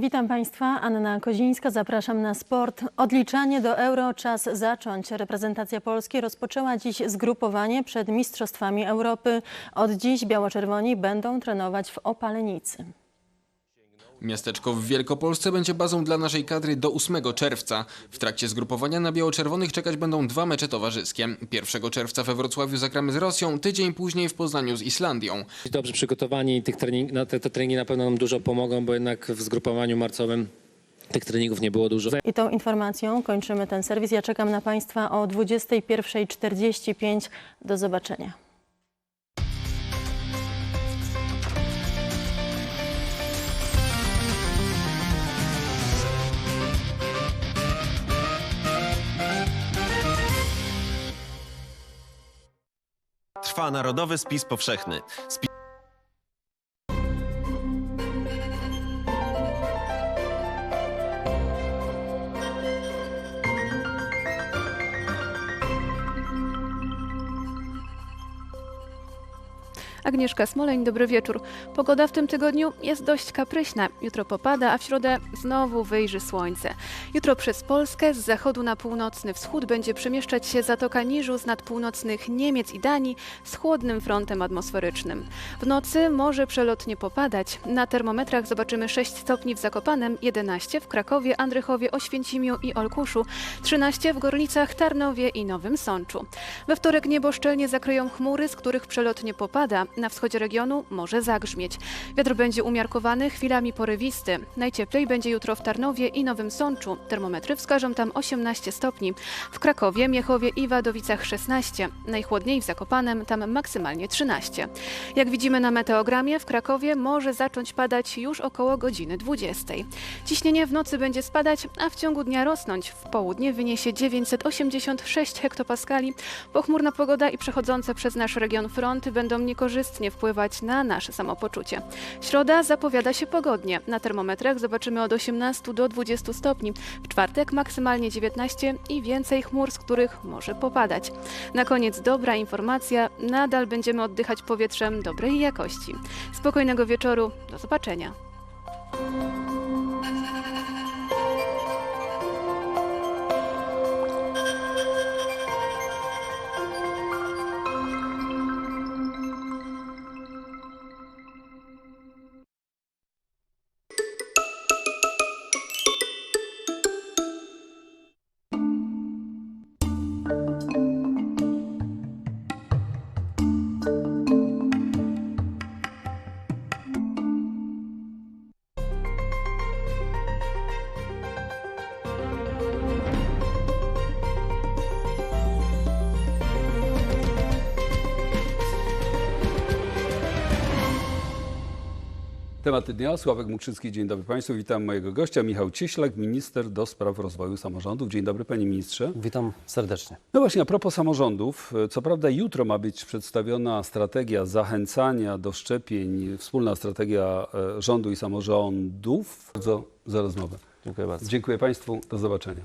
Witam Państwa, Anna Kozińska, zapraszam na sport. Odliczanie do Euro czas zacząć. Reprezentacja Polski rozpoczęła dziś zgrupowanie przed Mistrzostwami Europy. Od dziś biało-czerwoni będą trenować w Opalenicy. Miasteczko w Wielkopolsce będzie bazą dla naszej kadry do 8 czerwca. W trakcie zgrupowania na biało-czerwonych czekać będą dwa mecze towarzyskie. 1 czerwca we Wrocławiu zagramy z Rosją, tydzień później w Poznaniu z Islandią. Dobrze przygotowani, tych trening, na te, te treningi na pewno nam dużo pomogą, bo jednak w zgrupowaniu marcowym tych treningów nie było dużo. I tą informacją kończymy ten serwis. Ja czekam na Państwa o 21.45. Do zobaczenia. Trwa narodowy spis powszechny. Spi Agnieszka Smoleń, dobry wieczór. Pogoda w tym tygodniu jest dość kapryśna. Jutro popada, a w środę znowu wyjrzy słońce. Jutro przez Polskę z zachodu na północny wschód będzie przemieszczać się zatoka niżu z nad północnych Niemiec i Danii z chłodnym frontem atmosferycznym. W nocy może przelotnie popadać. Na termometrach zobaczymy 6 stopni w Zakopanem, 11 w Krakowie, Andrychowie, Oświęcimiu i Olkuszu, 13 w Gorlicach, Tarnowie i Nowym Sączu. We wtorek niebo szczelnie zakryją chmury, z których przelotnie popada. Na wschodzie regionu może zagrzmieć. Wiatr będzie umiarkowany, chwilami porywisty. Najcieplej będzie jutro w Tarnowie i Nowym Sączu. Termometry wskażą tam 18 stopni. W Krakowie, Miechowie i Wadowicach 16. Najchłodniej w Zakopanem, tam maksymalnie 13. Jak widzimy na meteogramie, w Krakowie może zacząć padać już około godziny 20. Ciśnienie w nocy będzie spadać, a w ciągu dnia rosnąć. W południe wyniesie 986 hektopaskali. Pochmurna pogoda i przechodzące przez nasz region fronty będą niekorzystnie wpływać na nasze samopoczucie. Środa zapowiada się pogodnie. Na termometrach zobaczymy od 18 do 20 stopni. W czwartek maksymalnie 19 i więcej chmur, z których może popadać. Na koniec dobra informacja. Nadal będziemy oddychać powietrzem dobrej jakości. Spokojnego wieczoru. Do zobaczenia. Tematy dnia. Sławek Mukrzycki, dzień dobry Państwu. Witam mojego gościa, Michał Cieślak, minister do spraw rozwoju samorządów. Dzień dobry Panie Ministrze. Witam serdecznie. No właśnie, a propos samorządów, co prawda jutro ma być przedstawiona strategia zachęcania do szczepień, wspólna strategia e, rządu i samorządów. Bardzo za rozmowę. Dziękuję bardzo. Dziękuję Państwu, do zobaczenia.